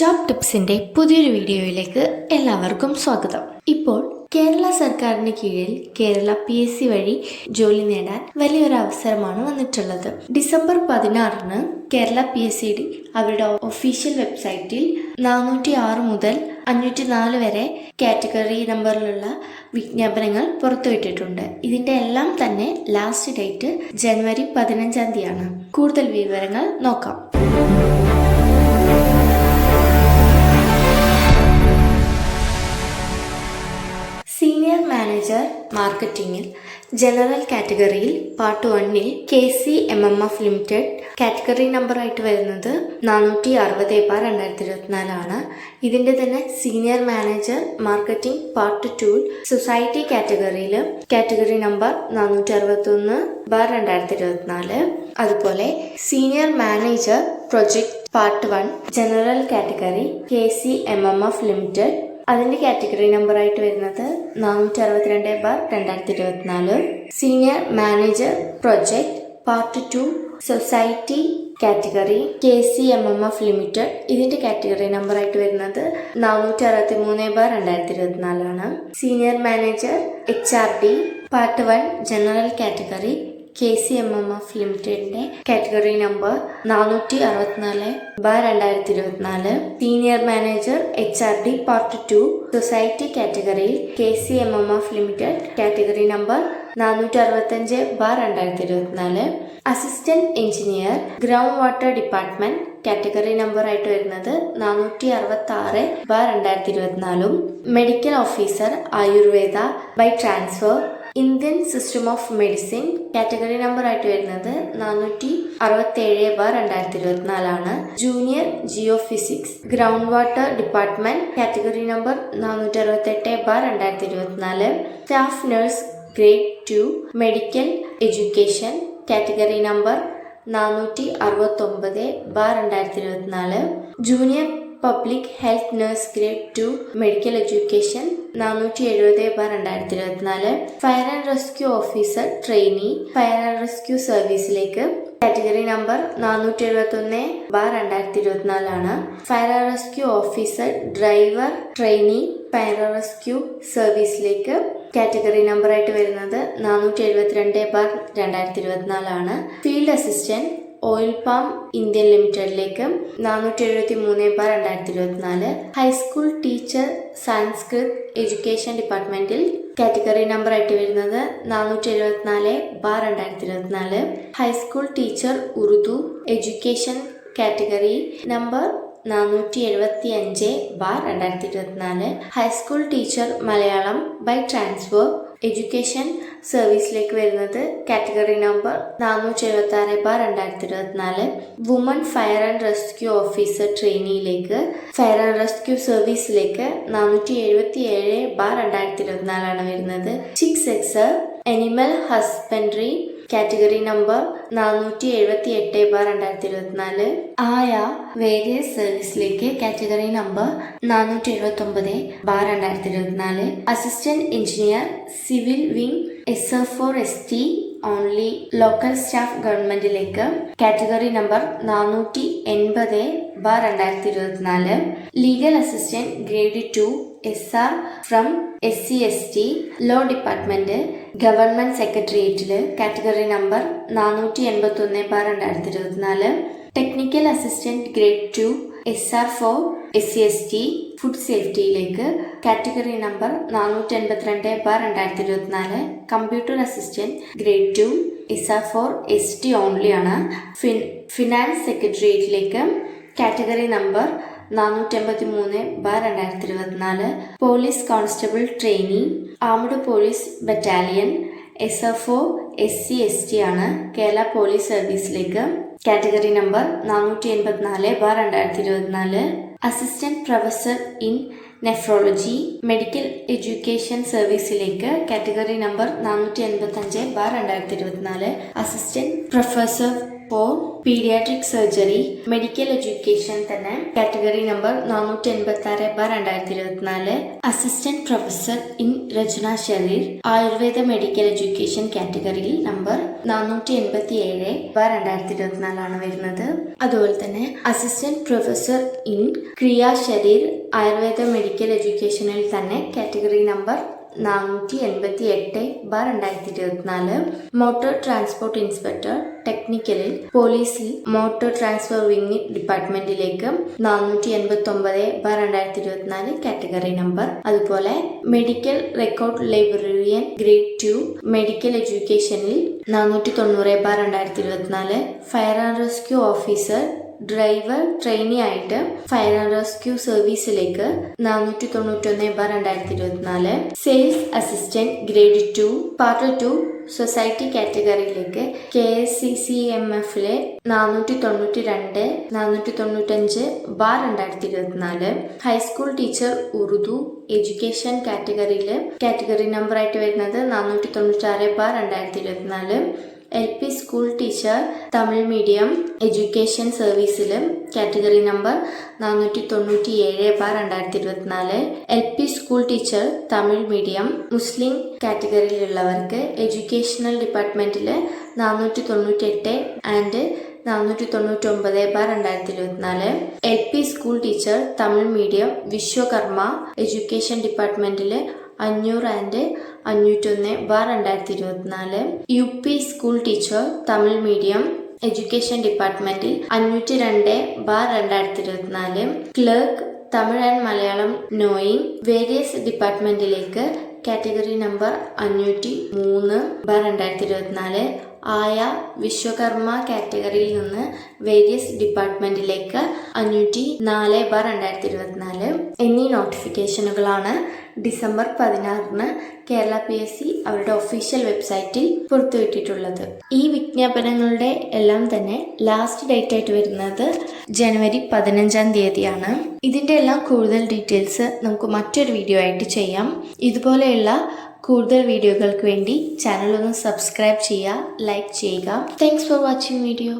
Job ടിപ്സിന്റെ പുതിയൊരു വീഡിയോയിലേക്ക് എല്ലാവർക്കും സ്വാഗതം. ഇപ്പോൾ കേരള സർക്കാരിന് കീഴിൽ കേരള പി എസ് സി വഴി ജോലി നേടാൻ വലിയൊരു അവസരമാണ് വന്നിട്ടുള്ളത്. ഡിസംബർ പതിനാറിന് Kerala P S C D അവരുടെ ഒഫീഷ്യൽ വെബ്സൈറ്റിൽ നാനൂറ്റി ആറ് മുതൽ അഞ്ഞൂറ്റി നാല് വരെ കാറ്റഗറി നമ്പറിലുള്ള വിജ്ഞാപനങ്ങൾ പുറത്തുവിട്ടിട്ടുണ്ട്. ഇതിന്റെ എല്ലാം തന്നെ ലാസ്റ്റ് ഡേറ്റ് ജനുവരി പതിനഞ്ചാം തീയതിയാണ്. കൂടുതൽ വിവരങ്ങൾ നോക്കാം. സീനിയർ മാനേജർ മാർക്കറ്റിംഗിൽ ജനറൽ കാറ്റഗറിയിൽ പാർട്ട് വണ്ണിൽ K C M M F limited category നമ്പറായിട്ട് വരുന്നത് നാനൂറ്റി അറുപത് ബാർ രണ്ടായിരത്തി ഇരുപത്തിനാലാണ് ഇതിന്റെ തന്നെ senior manager marketing part two society കാറ്റഗറിയിൽ കാറ്റഗറി നമ്പർ നാനൂറ്റി അറുപത്തൊന്ന് ബാർ രണ്ടായിരത്തി ഇരുപത്തിനാല് അതുപോലെ senior manager project part one general category K C M M F limited അതിന്റെ കാറ്റഗറി നമ്പർ ആയിട്ട് വരുന്നത് നാനൂറ്റി അറുപത്തിരണ്ട് ബാർ രണ്ടായിരത്തി ഇരുപത്തിനാല് senior manager project part two society category K C M M F limited ഇതിന്റെ കാറ്റഗറി നമ്പർ ആയിട്ട് വരുന്നത് നാനൂറ്റി അറുപത്തി മൂന്ന് ബാർ രണ്ടായിരത്തി ഇരുപത്തിനാലാണ് senior manager H R D part one general category K C M M F ലിമിറ്റഡിന്റെ കാറ്റഗറി നമ്പർ നാനൂറ്റി അറുപത്തിനാല് ബാർ രണ്ടായിരത്തി ഇരുപത്തിനാല് senior manager H R D part two society കാറ്റഗറിയിൽ K C M M F limited category number നാനൂറ്റി അറുപത്തഞ്ച് bar രണ്ടായിരത്തി ഇരുപത്തിനാല് assistant engineer ground water department category number ആയിട്ട് വരുന്നത് നാനൂറ്റി അറുപത്തി ആറ് ബാർ രണ്ടായിരത്തി ഇരുപത്തിനാലും medical officer Ayurveda by transfer Indian system of medicine category number ആയിട്ട് വരുന്നത് നാനൂറ്റി അറുപത്തി ഏഴ് ബാർ രണ്ടായിരത്തി ഇരുപത്തിനാലാണ്. Junior geophysics ground water department category number നാനൂറ്റി അറുപത്തി എട്ട് ബാർ രണ്ടായിരത്തി ഇരുപത്തിനാല്. Staff nurse grade two medical education category number നാനൂറ്റി അറുപത്തൊമ്പത് ബാർ രണ്ടായിരത്തി ഇരുപത്തിനാല്. Junior public health nurse grade two medical education നാനൂറ്റി എഴുപത് ബാർ രണ്ടായിരത്തി ഇരുപത്തിനാല് fire and rescue officer trainee fire and rescue സർവീസിലേക്ക് category number നാനൂറ്റി എഴുപത്തി ഒന്ന് ബാർ രണ്ടായിരത്തി ഇരുപത്തിനാലാണ് fire and rescue officer driver trainee fire and rescue സർവീസിലേക്ക് category നമ്പറായിട്ട് വരുന്നത് നാനൂറ്റി എഴുപത്തിരണ്ട് ബാർ രണ്ടായിരത്തി ഇരുപത്തിനാലാണ് field assistant oil palm Indian ലിമിറ്റഡിലേക്ക് നാനൂറ്റി എഴുപത്തി മൂന്ന് ബാർ രണ്ടായിരത്തി ഇരുപത്തിനാല് high school teacher Sanskrit education ഡിപ്പാർട്ട്മെന്റിൽ കാറ്റഗറി നമ്പർ ആയിട്ട് വരുന്നത് നാനൂറ്റി എഴുപത്തിനാല് ബാർ രണ്ടായിരത്തി ഇരുപത്തിനാല് high school teacher Urdu education category number നാനൂറ്റി എഴുപത്തി അഞ്ച് ബാർ രണ്ടായിരത്തി ഇരുപത്തിനാല് high school teacher Malayalam by transfer education സർവീസിലേക്ക് വരുന്നത് കാറ്റഗറി നമ്പർ നാനൂറ്റി എഴുപത്തി ആറ് ബാർ രണ്ടായിരത്തി ഇരുപത്തിനാല്. Woman fire and rescue officer ട്രെയിനിയിലേക്ക് fire and rescue സർവീസിലേക്ക് നാനൂറ്റി എഴുപത്തി ഏഴ് ബാർ രണ്ടായിരത്തി ഇരുപത്തിനാലാണ് വരുന്നത്. Chick sexer animal husbandry category number നാനൂറ്റി എഴുപത്തി എട്ട് ബാർ രണ്ടായിരത്തി ഇരുപത്തിനാല് ആയ വേരിയസ് സർവീസിലേക്ക് കാറ്റഗറി നമ്പർ നാനൂറ്റി എഴുപത്തി ഒമ്പത് ബാർ രണ്ടായിരത്തി ഇരുപത്തിനാല് assistant engineer civil wing S F for S T only local staff ഗവൺമെന്റിലേക്ക് category number നാനൂറ്റി എൺപത് ബാർ രണ്ടായിരത്തി ഇരുപത്തിനാല് legal assistant grade two S R from S C S T law department government സെക്രട്ടേറിയറ്റിൽ കാറ്റഗറി നമ്പർ നാനൂറ്റി എൺപത്തി ഒന്ന് bar രണ്ടായിരത്തി ഇരുപത്തിനാല് technical assistant grade two S R for S C S T food സേഫ്റ്റിയിലേക്ക് category number നാനൂറ്റി എൺപത്തിരണ്ട് bar രണ്ടായിരത്തി ഇരുപത്തിനാല് computer assistant grade two S R for S T only ആണ് ഫിൻ ഫിനാൻസ് സെക്രട്ടേറിയറ്റിലേക്ക് കാറ്റഗറി നമ്പർ നാനൂറ്റി എൺപത്തി മൂന്ന് ബാർ രണ്ടായിരത്തി ഇരുപത്തിനാല് police constable trainee armed police battalion S F O S C S T ആണ് കേരള പോലീസ് സർവീസിലേക്ക്. കാറ്റഗറി നമ്പർ നാനൂറ്റി എൺപത്തിനാല് ബാർ രണ്ടായിരത്തി ഇരുപത്തിനാല് assistant professor in nephrology medical education സർവീസിലേക്ക് category number നാനൂറ്റി എൺപത്തി അഞ്ച് ബാർ രണ്ടായിരത്തി ഇരുപത്തിനാല് assistant professor for paediatric surgery medical education തന്നെ കാറ്റഗറി നമ്പർ നാനൂറ്റി എൺപത്തി ആറ് ബാർ രണ്ടായിരത്തി ഇരുപത്തിനാല് assistant professor in Rachana Sharir Ayurveda medical education കാറ്റഗറിയിൽ നമ്പർ നാനൂറ്റി എൺപത്തി ഏഴ് ബാർ രണ്ടായിരത്തി ഇരുപത്തിനാലാണ് വരുന്നത്. അതുപോലെ തന്നെ അസിസ്റ്റന്റ് പ്രൊഫസർ ഇൻ ക്രിയ ശരീർ ആയുർവേദ മെഡിക്കൽ എഡ്യൂക്കേഷനിൽ തന്നെ കാറ്റഗറി നമ്പർ നാനൂറ്റി എൺപത്തി എട്ട് ബാർ രണ്ടായിരത്തി ഇരുപത്തിനാല് മോട്ടോർ ട്രാൻസ്പോർട്ട് ഇൻസ്പെക്ടർ ടെക്നിക്കലിൽ പോലീസിൽ മോട്ടോർ ട്രാൻസ്ഫർ വിംഗ് ഡിപ്പാർട്ട്മെന്റിലേക്ക് നാനൂറ്റി എൺപത്തി ഒമ്പത് ബാർ രണ്ടായിരത്തി ഇരുപത്തിനാല് കാറ്റഗറി നമ്പർ. അതുപോലെ medical record librarian grade two medical എഡ്യൂക്കേഷനിൽ നാനൂറ്റി തൊണ്ണൂറ് ബാർ രണ്ടായിരത്തി ഇരുപത്തിനാല് fire and rescue officer driver trainee ആയിട്ട് ഫയർ ആൻഡ് റെസ്ക്യൂ സർവീസിലേക്ക് നാനൂറ്റി തൊണ്ണൂറ്റൊന്ന് ബാർ രണ്ടായിരത്തി ഇരുപത്തിനാല് sales assistant grade two part two society കാറ്റഗറിയിലേക്ക് K S C C M എഫിലെ നാനൂറ്റി തൊണ്ണൂറ്റി രണ്ട് നാനൂറ്റി തൊണ്ണൂറ്റഞ്ച് ബാർ രണ്ടായിരത്തി ഇരുപത്തിനാല് high school teacher Urdu education കാറ്റഗറിയിൽ കാറ്റഗറി നമ്പർ ആയിട്ട് വരുന്നത് നാനൂറ്റി തൊണ്ണൂറ്റാറ് ബാർ രണ്ടായിരത്തി ഇരുപത്തിനാല് L P school teacher Tamil medium education സർവീസിൽ കാറ്റഗറി നമ്പർ നാനൂറ്റി തൊണ്ണൂറ്റി ഏഴ് ബാർ രണ്ടായിരത്തി ഇരുപത്തിനാല് L P school teacher Tamil medium മുസ്ലിം കാറ്റഗറിയിലുള്ളവർക്ക് എഡ്യൂക്കേഷണൽ ഡിപ്പാർട്ട്മെന്റിൽ നാനൂറ്റി തൊണ്ണൂറ്റി എട്ട് ആൻഡ് നാനൂറ്റി തൊണ്ണൂറ്റി ഒമ്പത് ബാർ രണ്ടായിരത്തി ഇരുപത്തിനാല് L P school teacher Tamil medium Vishwakarma education ഡിപ്പാർട്ട്മെന്റിൽ അഞ്ഞൂറ് ആൻഡ് അഞ്ഞൂറ്റൊന്ന് ബാർ രണ്ടായിരത്തി ഇരുപത്തിനാല് U P school teacher Tamil medium education ഡിപ്പാർട്ട്മെന്റിൽ അഞ്ഞൂറ്റി രണ്ട് ബാർ രണ്ടായിരത്തി ഇരുപത്തിനാല് clerk Tamil and Malayalam knowing various ഡിപ്പാർട്ട്മെന്റിലേക്ക് category number അഞ്ഞൂറ്റി മൂന്ന് ബാർ രണ്ടായിരത്തി ഇരുപത്തിനാല് ആയ വിശ്വകർമ്മ കാറ്റഗറിയിൽ നിന്ന് വേരിയസ് ഡിപ്പാർട്ട്മെന്റിലേക്ക് അഞ്ഞൂറ്റി നാല് ബാർ രണ്ടായിരത്തി ഇരുപത്തിനാല് എന്നീ നോട്ടിഫിക്കേഷനുകളാണ് ഡിസംബർ പതിനാറിന് കേരള പി എസ് സി അവരുടെ ഒഫീഷ്യൽ വെബ്സൈറ്റിൽ പുറത്തുവിട്ടിട്ടുള്ളത്. ഈ വിജ്ഞാപനങ്ങളുടെ എല്ലാം തന്നെ ലാസ്റ്റ് ഡേറ്റ് ആയിട്ട് വരുന്നത് ജനുവരി പതിനഞ്ചാം തീയതിയാണ്. ഇതിന്റെ എല്ലാം കൂടുതൽ ഡീറ്റെയിൽസ് നമുക്ക് മറ്റൊരു വീഡിയോ ആയിട്ട് ചെയ്യാം. ഇതുപോലെയുള്ള കൂടുതൽ വീഡിയോകൾക്ക് വേണ്ടി ചാനൽ ഒന്ന് സബ്സ്ക്രൈബ് ചെയ്യുക ലൈക്ക് ചെയ്യുക. Thanks for watching video